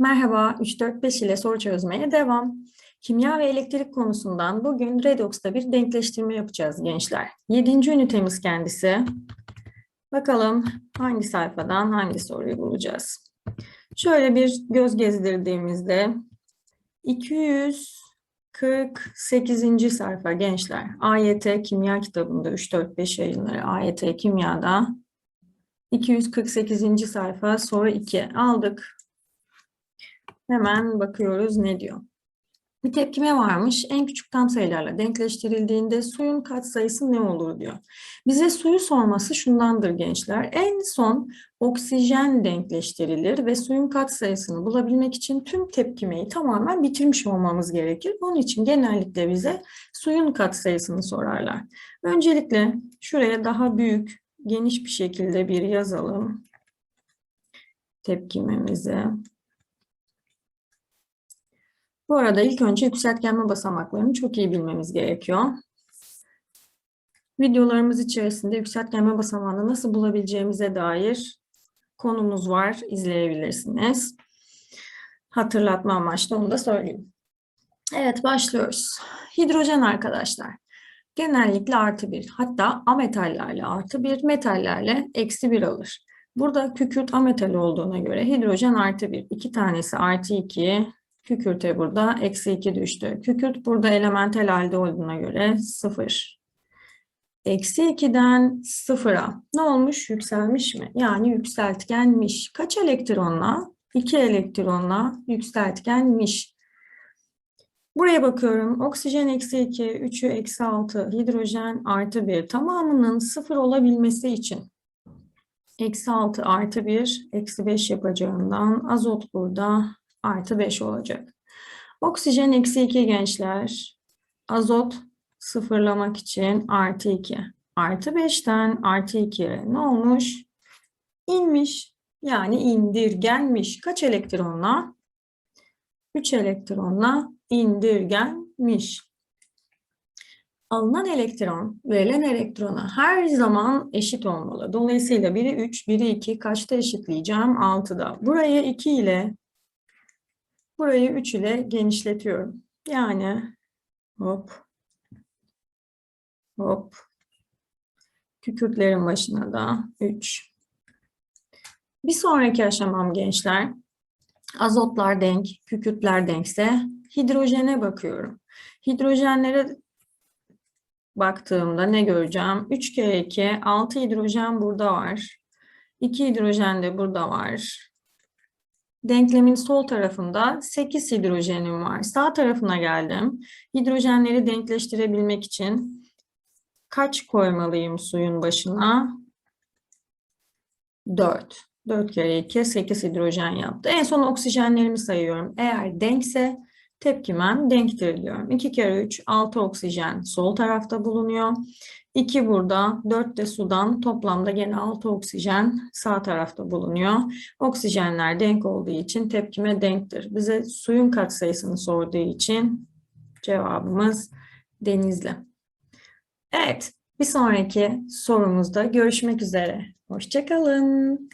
Merhaba, 3-4-5 ile soru çözmeye devam. Kimya ve elektrik konusundan bugün Redox'ta bir denkleştirme yapacağız gençler. 7. ünitemiz kendisi. Bakalım hangi sayfadan hangi soruyu bulacağız. Şöyle bir göz gezdirdiğimizde 248. sayfa gençler. AYT Kimya kitabında 3-4-5 yayınları AYT Kimya'da 248. sayfa soru 2 aldık. Hemen bakıyoruz ne diyor. Bir tepkime varmış. En küçük tam sayılarla denkleştirildiğinde suyun katsayısı ne olur diyor. Bize suyu sorması şundandır gençler. En son oksijen denkleştirilir ve suyun katsayısını bulabilmek için tüm tepkimeyi tamamen bitirmiş olmamız gerekir. Bunun için genellikle bize suyun katsayısını sorarlar. Öncelikle şuraya daha büyük, geniş bir şekilde bir yazalım. Tepkimemizi. Bu arada ilk önce yükseltgenme basamaklarını çok iyi bilmemiz gerekiyor. Videolarımız içerisinde yükseltgenme basamağını nasıl bulabileceğimize dair konumuz var, izleyebilirsiniz. Hatırlatma amaçlı onu da söyleyeyim. Evet başlıyoruz. Hidrojen arkadaşlar. Genellikle artı bir, hatta ametallerle artı bir, metallerle eksi bir alır. Burada kükürt ametal olduğuna göre hidrojen artı bir, iki tanesi artı iki, Kükürte burada eksi 2 düştü. Kükürt burada elementel halde olduğuna göre 0. Eksi 2'den 0'a ne olmuş? Yükselmiş mi? Yani yükseltgenmiş. Kaç elektronla? 2 elektronla yükseltgenmiş. Buraya bakıyorum. Oksijen eksi 2, 3'ü eksi 6, hidrojen artı 1. Tamamının 0 olabilmesi için eksi 6 artı 1, eksi 5 yapacağından azot burada artı 5 olacak. Oksijen eksi 2 gençler. Azot sıfırlamak için artı 2. Artı 5'ten artı 2'ye ne olmuş? İnmiş. Yani indirgenmiş. Kaç elektronla? 3 elektronla indirgenmiş. Alınan elektron verilen elektrona her zaman eşit olmalı. Dolayısıyla biri 3, biri 2 kaçta eşitleyeceğim? 6'da. Burayı 2 ile Burayı 3 ile genişletiyorum. Yani hop hop kükürtlerin başına da 3. Bir sonraki aşamam gençler azotlar denk, kükürtler denkse hidrojene bakıyorum. Hidrojenlere baktığımda ne göreceğim? 3 kere 2, 6 hidrojen burada var. 2 hidrojen de burada var. Denklemin sol tarafında 8 hidrojenim var. Sağ tarafına geldim. Hidrojenleri denkleştirebilmek için kaç koymalıyım suyun başına? 4. 4 kere 2 8 hidrojen yaptı. En son oksijenlerimi sayıyorum. Eğer denkse tepkimem denktir diyorum. 2 kere 3 6 oksijen sol tarafta bulunuyor. 2 burada, 4 de sudan toplamda gene 6 oksijen sağ tarafta bulunuyor. Oksijenler denk olduğu için tepkime denktir. Bize suyun katsayısını sorduğu için cevabımız denizli. Evet, bir sonraki sorumuzda görüşmek üzere. Hoşçakalın.